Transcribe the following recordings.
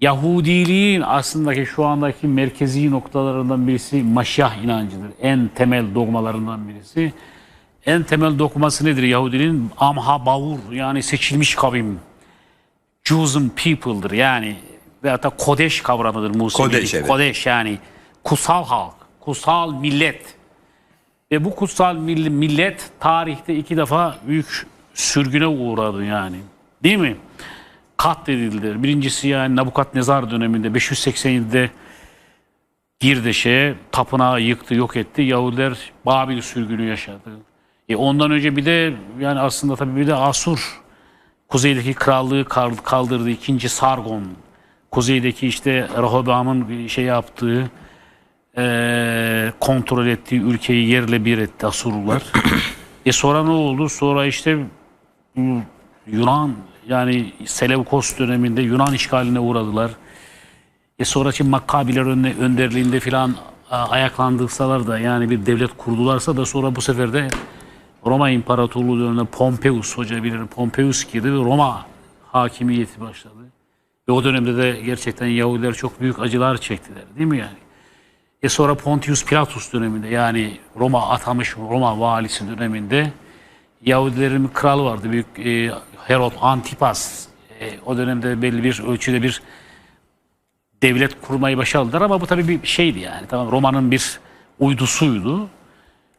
Yahudiliğin aslındaki şu andaki merkezi noktalarından birisi Maşyah inancıdır. En temel dogmalarından birisi. En temel dogması nedir Yahudiliğin? Amha Bavur yani seçilmiş kavim. Chosen people'dır yani. Veyahut da Kodeş kavramıdır Musevilik. Kodeş, evet. Kodeş yani kutsal halk, kutsal millet. Ve bu kutsal mill- millet tarihte iki defa büyük sürgüne uğradı yani. Değil mi? Katledildi. Birincisi yani Nabukadnezar döneminde 587'de girdi şeye, tapınağı yıktı, yok etti. Yahudiler Babil sürgünü yaşadı. E ondan önce bir de yani aslında tabii bir de Asur kuzeydeki krallığı kal- kaldırdı. ikinci Sargon. Kuzeydeki işte Rehoboam'ın bir şey yaptığı eee, kontrol ettiği ülkeyi yerle bir etti Asurlular. e sonra ne oldu? Sonra işte Yunan yani Seleukos döneminde Yunan işgaline uğradılar. E sonraki Makkabiler önde, önderliğinde filan a, ayaklandırsalar da yani bir devlet kurdularsa da sonra bu sefer de Roma İmparatorluğu döneminde Pompeius hoca bilir Pompeius girdi ve Roma hakimiyeti başladı. Ve o dönemde de gerçekten Yahudiler çok büyük acılar çektiler değil mi yani? E sonra Pontius Pilatus döneminde yani Roma atamış Roma valisi döneminde Yahudilerin kralı vardı büyük e, Herod Antipas. E, o dönemde belli bir ölçüde bir devlet kurmayı başardılar ama bu tabii bir şeydi yani. Tamam Roma'nın bir uydusuydu.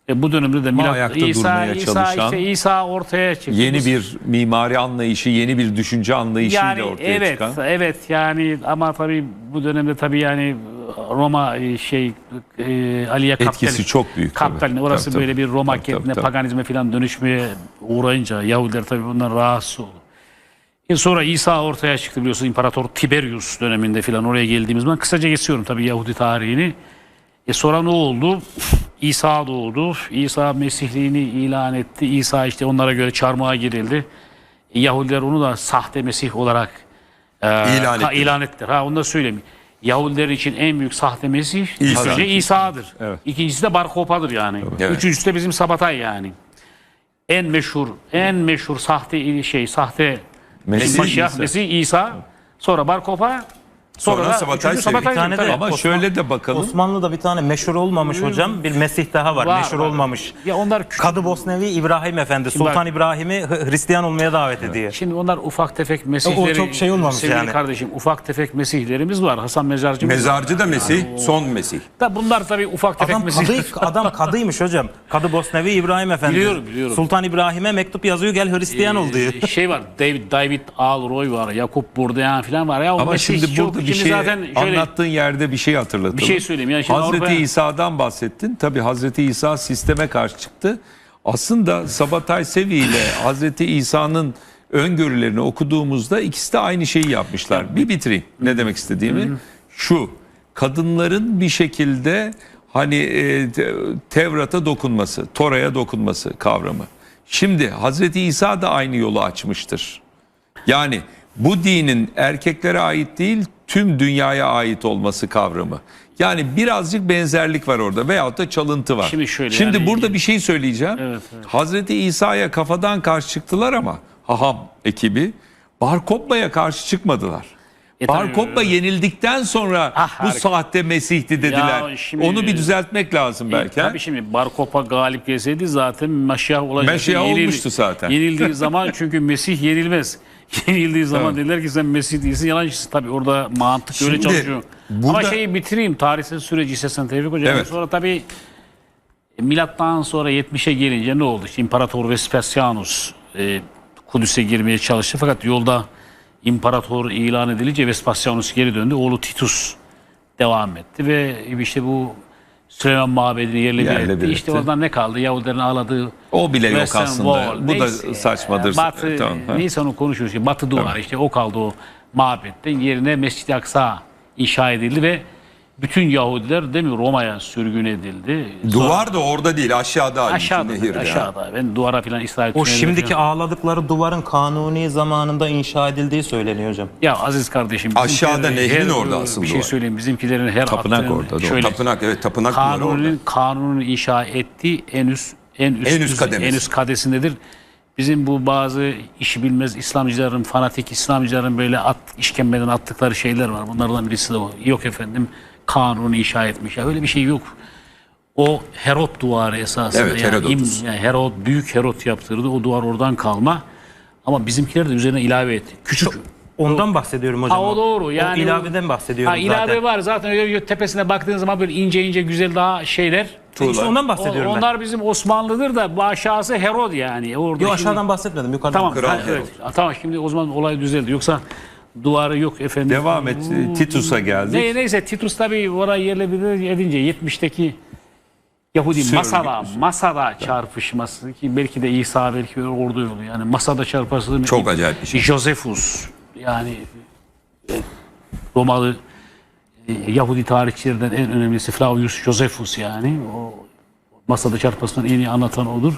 E, bu dönemde de Milat, ayakta İsa, durmaya İsa, çalışan, işte İsa ortaya çıktı. Yeni bir mimari anlayışı, yeni bir düşünce anlayışıyla yani ortaya evet çıkan. evet yani ama tabii bu dönemde tabii yani Roma e, şey e, Aliye Etkisi Kapitali- çok büyük tabii. Kapitali orası Tabii, tabii. böyle bir Roma Tabii, kentine tabii. paganizme falan dönüşmeye uğrayınca Yahudiler tabii bundan rahatsız oldu. E sonra İsa ortaya çıktı biliyorsun İmparator Tiberius döneminde falan oraya geldiğimiz zaman kısaca geçiyorum tabii Yahudi tarihini. E sonra ne oldu? İsa doğdu. İsa Mesihliğini ilan etti. İsa işte onlara göre çarmıha girildi. E, Yahudiler onu da sahte Mesih olarak e, İlan ha, ettiler. ilan ettiler. Ha, onu da söyleyeyim. Yahudiler için en büyük sahte Mesih İsa. önce İsa'dır. Evet. İkincisi de Bar Kokhba'dır yani. Evet. Üçüncüsü de bizim Sabatay yani. En meşhur, en meşhur sahte şey, sahte Mesih Mesih, İsa. Mesih İsa, sonra Bar Kokhba, sonra, Sonra da Sabatay üçüncü Sevi. Sabatay Bir tane tabii. de- Ama Osman- şöyle de bakalım. Osmanlı'da bir tane meşhur olmamış hocam bir Mesih daha var, Var, meşhur var. olmamış. Ya onlar küçük- Kadı Bosnevi İbrahim Efendi, Sultan bak- İbrahim'i Hı- Hristiyan olmaya davet ediyor. Şimdi onlar ufak tefek mesihleri. çok şey olmamış sevgili yani. kardeşim ufak tefek mesihlerimiz var. Hasan Mezarcı. Mezarcı da Mesih, son Mesih. Da bunlar tabii ufak tefek Adam mesihler. kadı, adam kadıymış hocam. Kadı Bosnevi İbrahim Efendi. Biliyorum, biliyorum. Sultan İbrahim'e mektup yazıyor gel Hristiyan ol diyor. Ee, şey var David David Alroy var. Yakup Burdayan falan var. Ya o Ama Mesih şimdi çok- burada bir şimdi şey zaten şöyle anlattığın yerde bir şey hatırlatalım. Bir şey söyleyeyim. Yani şimdi Hazreti Avrupa'ya- İsa'dan bahsettin. Tabii Hazreti İsa sisteme karşı çıktı. Aslında Sabatay Sevi ile Hazreti İsa'nın öngörülerini okuduğumuzda ikisi de aynı şeyi yapmışlar. Bir bitireyim ne demek istediğimi. Şu kadınların bir şekilde hani e, te- Tevrat'a dokunması, Tora'ya dokunması kavramı. Şimdi Hazreti İsa da aynı yolu açmıştır. Yani bu dinin erkeklere ait değil tüm dünyaya ait olması kavramı. Yani birazcık benzerlik var orada veyahut da çalıntı var. Şimdi şöyle Şimdi yani- burada bir şey söyleyeceğim. Evet, evet. Hazreti İsa'ya kafadan karşı çıktılar ama haham ekibi Bar Kokhba'ya karşı çıkmadılar. E, Bar tabii, Kokhba yenildikten sonra Ah, bu harika. sahte Mesih'ti dediler. Ya şimdi- Onu bir düzeltmek lazım belki. ha? Tabii şimdi Barkopa galip gelseydi zaten Meşyah olacak. Meşyah olmuştu zaten. Yenildiği zaman çünkü Mesih yenilmez. Yenildiği zaman Tabii. dediler ki sen Mesih değilsin yalancısın. Tabii orada mantık öyle Şimdi çalışıyor. Ama burada- şeyi bitireyim tarihsel süreci istersen Tevfik Hocam. Evet. Sonra tabii milattan sonra 70'e gelince ne oldu? İşte İmparator Vespasianus e, Kudüs'e girmeye çalıştı fakat yolda imparator ilan edilince Vespasianus geri döndü. Oğlu Titus devam etti ve işte bu Süleyman Mabedi'ni yerle bir etti. İşte oradan ne kaldı? Yahudilerin ağladığı O bile yok Western aslında. Wall. Bu Neyse, da saçmadır. Batı, Tamam, ha. neyse onu konuşuyoruz. İşte Batı duvar işte o kaldı o mabetten. Yerine Mescid-i Aksa inşa edildi ve bütün Yahudiler değil mi Roma'ya sürgün edildi. Sonra- Duvar da orada değil, aşağıda. aşağıda, nehirde. aşağıda. Ben duvara falan İsrail O şimdiki falan- ağladıkları duvarın kanuni zamanında inşa edildiği söyleniyor hocam. Ya aziz kardeşim. Aşağıda nehrin her- orada asıl Bir şey duvar. söyleyeyim. Bizimkilerin her Tapınak attığın orada, doğru. şöyle Tapınak, evet tapınak duvarı orada. kanunun kanunu inşa ettiği en üst en üst, En üst kademesi. en üst kadesindedir. bizim bu bazı işi bilmez İslamcıların, fanatik İslamcıların böyle at, işkembeden attıkları şeyler var. Bunlardan birisi de o. Yok efendim kanunu inşa etmiş. Ya öyle bir şey yok. O Herod duvarı esasında. Evet, yani, Herodotus. im- yani Herod, büyük Herod yaptırdı. O duvar oradan kalma. Ama bizimkiler de üzerine ilave etti. Küçük. Ondan bahsediyorum hocam. Ha, o doğru. Yani o ilaveden bahsediyorum ha, ilave zaten. var zaten öyle tepesine baktığın zaman böyle ince ince güzel daha şeyler. İşte ondan O- bahsediyorum ben. onlar bizim Osmanlı'dır da bu aşağısı Herod yani. Orada Yok şimdi- aşağıdan bahsetmedim yukarıdan. Tamam. Kral ha, evet. Ha, tamam şimdi o zaman olay düzeldi. Yoksa duvarı yok efendim. Devam et. Titus'a geldik. Ne, neyse Titus tabii orayı yerle bir edince 70'teki Yahudi Sür- masada masada çarpışması ki belki de İsa belki orada yolu yani masada çarpışması Çok acayip bir şey. Josephus yani e, Romalı Yahudi tarihçilerden en önemlisi Flavius Josephus yani o masada çarpmasını en iyi anlatan odur.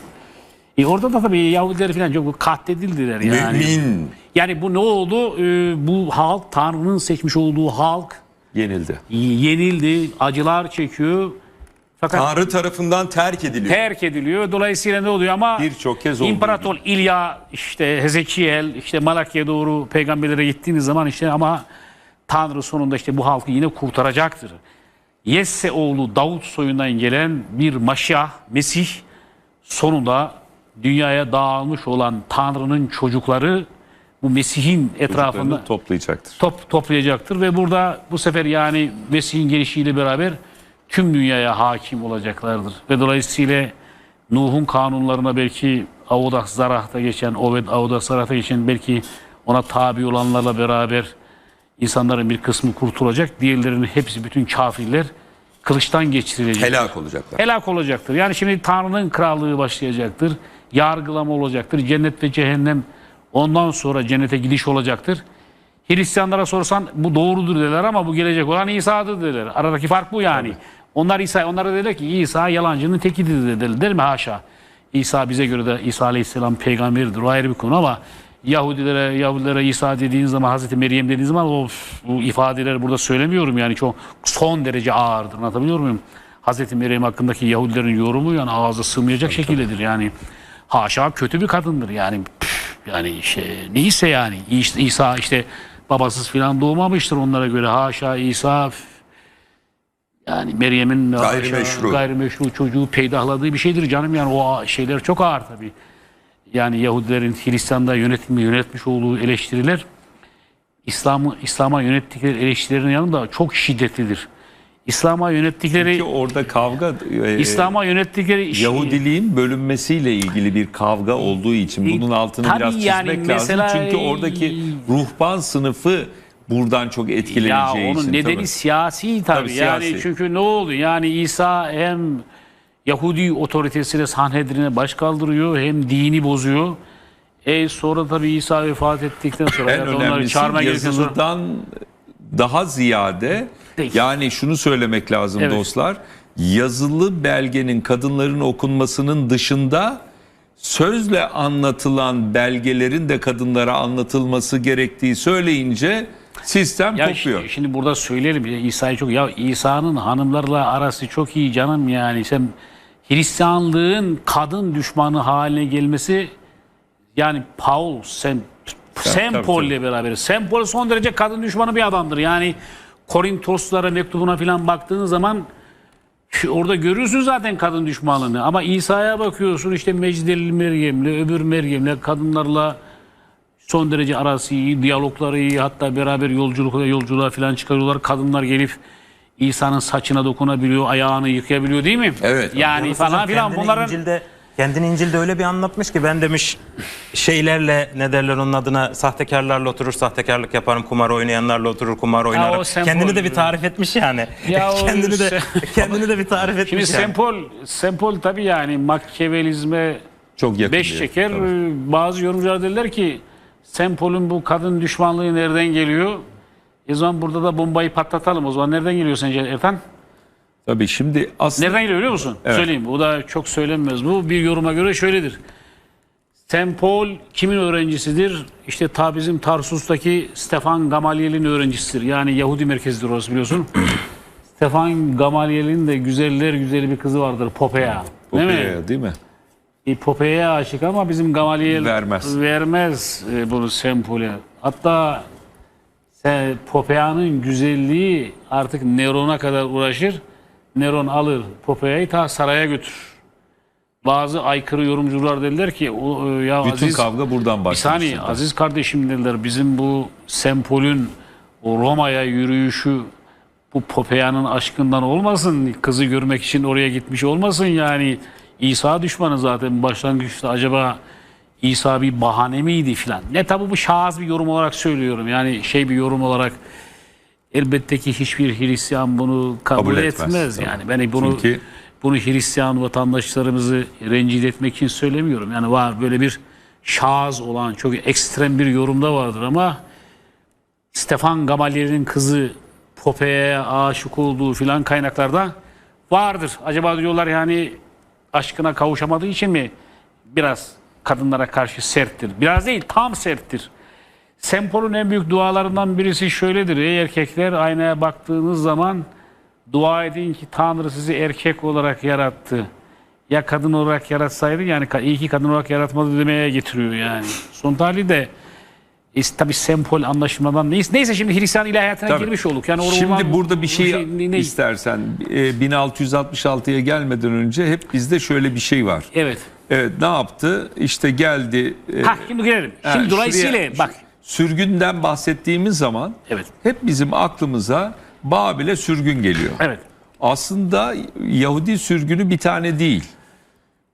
E orada da tabii Yahudiler falan çok katledildiler yani. Mümin. Yani bu ne oldu? Ee, bu halk Tanrı'nın seçmiş olduğu halk Yenildi. yenildi, acılar çekiyor. Fakat Tanrı tarafından terk ediliyor. terk ediliyor. Dolayısıyla ne oluyor ama Birçok kez olduğu İmparator İlya, işte Hezekiel, işte Malakya'ya doğru peygamberlere gittiğiniz zaman işte ama Tanrı sonunda işte bu halkı yine kurtaracaktır. Yesse oğlu Davut soyundan gelen bir Maşyah, Mesih sonunda dünyaya dağılmış olan Tanrı'nın çocukları bu Mesih'in etrafında toplayacaktır. top toplayacaktır ve burada bu sefer yani Mesih'in gelişiyle beraber tüm dünyaya hakim olacaklardır. Ve dolayısıyla Nuh'un kanunlarına belki Avodah Zarah'ta geçen, Oved Avodah Zarah'ta geçen belki ona tabi olanlarla beraber insanların bir kısmı kurtulacak. Diğerlerinin hepsi bütün kafirler kılıçtan geçirilecek Helak olacaklar. helak olacaktır. Yani şimdi Tanrı'nın krallığı başlayacaktır. Yargılama olacaktır. Cennet ve cehennem ondan sonra cennete gidiş olacaktır. Hristiyanlara sorsan bu doğrudur derler ama bu gelecek olan İsa'dır derler. Aradaki fark bu yani. Onlar İsa, onlara dediler ki İsa yalancının tekidir dediler değil mi? Haşa. İsa bize göre de İsa Aleyhisselam peygamberdir. O ayrı bir konu ama Yahudilere, Yahudilere İsa dediğiniz zaman Hazreti Meryem dediğiniz zaman o, bu ifadeler burada söylemiyorum yani çok son derece ağırdır. Anlatabiliyor muyum? Hazreti Meryem hakkındaki Yahudilerin yorumu yani ağza sığmayacak şekildedir yani. Haşa kötü bir kadındır yani. Püf, yani işte neyse yani İsa, işte babasız filan doğmamıştır onlara göre. Haşa İsa yani Meryem'in Gayrimeşru. gayrimeşru çocuğu peydahladığı bir şeydir canım yani o şeyler çok ağır tabii. Yani Yahudilerin Hristiyan'da yönetimi yönetmiş olduğu eleştiriler İslam'ı İslam'a yönettikleri eleştirilerin yanında çok şiddetlidir. İslam'a yönettikleri Ki orada kavga e, İslam'a yönettikleri Yahudiliğin bölünmesiyle ilgili bir kavga olduğu için bunun altını biraz yani çizmek mesela- lazım. Çünkü oradaki ruhban sınıfı buradan çok Ya etkileneceği onun için. nedeni tabii. siyasi tabii. Tabii, yani siyasi. çünkü ne oldu? Yani İsa hem Yahudi otoritesiyle Sanhedrin'e baş kaldırıyor hem dini bozuyor. E sonra tabii İsa vefat ettikten sonra En önemlisi geldikten sonra yazılıdan daha ziyade Değil. yani şunu söylemek lazım Evet. dostlar. Yazılı belgenin kadınların okunmasının dışında sözle anlatılan belgelerin de kadınlara anlatılması gerektiği söyleyince sistem Ya kopuyor. şi- şimdi burada söyleyelim İsa'yı çok ya İsa'nın hanımlarla arası çok iyi canım yani sen Hristiyanlığın kadın düşmanı haline gelmesi yani Paul sen Sempol ile beraber Sempol son derece kadın düşmanı bir adamdır. Yani Korintoslara mektubuna falan baktığın zaman orada görüyorsun zaten kadın düşmanlığını ama İsa'ya bakıyorsun işte Mecdeli Meryem'le öbür Meryem'le kadınlarla son derece arası iyi, diyalogları iyi. Hatta beraber yolculukla yolculuğa falan çıkarıyorlar. Kadınlar gelip İsa'nın saçına dokunabiliyor, ayağını yıkayabiliyor değil mi? Evet. Yani Yalnız falan filan bunların İncil'de, kendini İncil'de öyle bir anlatmış ki ben demiş şeylerle ne derler onun adına sahtekarlarla oturur sahtekarlık yaparım kumar oynayanlarla oturur kumar oynarım. kendini de bir tarif etmiş yani. Ya o kendini de kendini de bir tarif etmiş Şimdi yani. Sempol, Sempol tabii yani Makyavelizme Çok yakın beş bir- şeker. tabii. Bazı yorumcular derler ki Sempol'ün bu kadın düşmanlığı nereden geliyor? E zaman burada da bombayı patlatalım. O zaman nereden geliyor sence Ertan? Tabii şimdi aslında Nereden geliyor biliyor musun? Evet. Söyleyeyim. Bu da çok söylenmez. Bu bir yoruma göre şöyledir. Sempol kimin öğrencisidir? İşte ta bizim Tarsus'taki Stefan Gamaliel'in öğrencisidir. Yani Yahudi merkezidir orası biliyorsun. Stefan Gamaliel'in de güzeller güzeli bir kızı vardır Popea. Değil mi? Değil mi? e, Popeye'ye aşık ama bizim Gamaliel Vermez. vermez e, bunu sempole. Hatta sen, Popeya'nın güzelliği artık Neron'a kadar uğraşır. Neron alır Popeya'yı ta saraya götürür. Bazı aykırı yorumcular dediler ki o, e, ya Bütün Aziz, kavga buradan bir başladı. saniye Aziz kardeşim dediler bizim bu sempolün o Roma'ya yürüyüşü bu Popeya'nın aşkından olmasın. Kızı görmek için oraya gitmiş olmasın yani. İsa düşmanı zaten başlangıçta acaba İsa bir bahane miydi filan. Ne tabi bu şahıs bir yorum olarak söylüyorum. Yani şey bir yorum olarak elbette ki hiçbir Hristiyan bunu kabul, Kabul etmez. etmez. Yani ben bunu Çünkü- bunu Hristiyan vatandaşlarımızı rencide etmek için söylemiyorum. Yani var böyle bir şahıs olan çok ekstrem bir yorumda vardır ama Stefan Gamaliel'in kızı Popeye'ye aşık olduğu filan kaynaklarda vardır. Acaba diyorlar yani aşkına kavuşamadığı için mi biraz kadınlara karşı serttir? Biraz değil tam serttir. Sempol'ün en büyük dualarından birisi şöyledir. Ey erkekler aynaya baktığınız zaman dua edin ki Tanrı sizi erkek olarak yarattı. Ya kadın olarak yaratsaydı yani iyi ki kadın olarak yaratmadı demeye getiriyor yani. Son de e, tabi sempol anlaşılmadan neyse, neyse şimdi Hristiyan ilahiyatına Tabii. girmiş olduk. Yani Şimdi burada bir şey, ne- ne- istersen e, 1666'ya gelmeden önce hep bizde şöyle bir şey var. Evet. Evet ne yaptı? İşte geldi. e, Ha şimdi girelim. Şimdi dolayısıyla şuraya- bak. Sürgünden bahsettiğimiz zaman Evet. hep bizim aklımıza Babil'e sürgün geliyor. Evet. Aslında Yahudi sürgünü bir tane değil.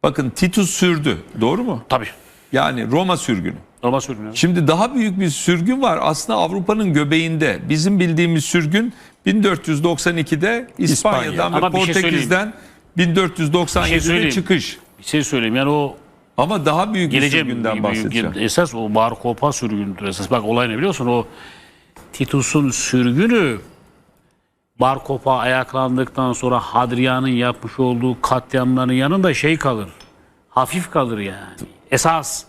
Bakın Titus sürdü. Doğru mu? Tabii. Yani Roma sürgünü. Roma sürgünü. Şimdi daha büyük bir sürgün var. Aslında Avrupa'nın göbeğinde. Bizim bildiğimiz sürgün 1492'de İspanya'dan ve Ama bir şey Portekiz'den Bir şey 1497'de söyleyeyim. çıkış. Bir şey söyleyeyim yani o Ama daha büyük bir geleceğim sürgünden bahsedeceğim. esas o Bar Kopa sürgünüdür esas. Bak olay ne biliyorsun o Titus'un sürgünü Bar Kopa ayaklandıktan sonra Hadrian'ın yapmış olduğu katliamların yanında şey kalır. Hafif kalır yani. Esas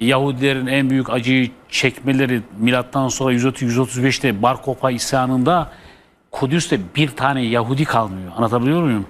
Yahudilerin en büyük acıyı çekmeleri milattan sonra 135'te Bar Kopa isyanında Kudüs'te bir tane Yahudi kalmıyor. Anlatabiliyor muyum?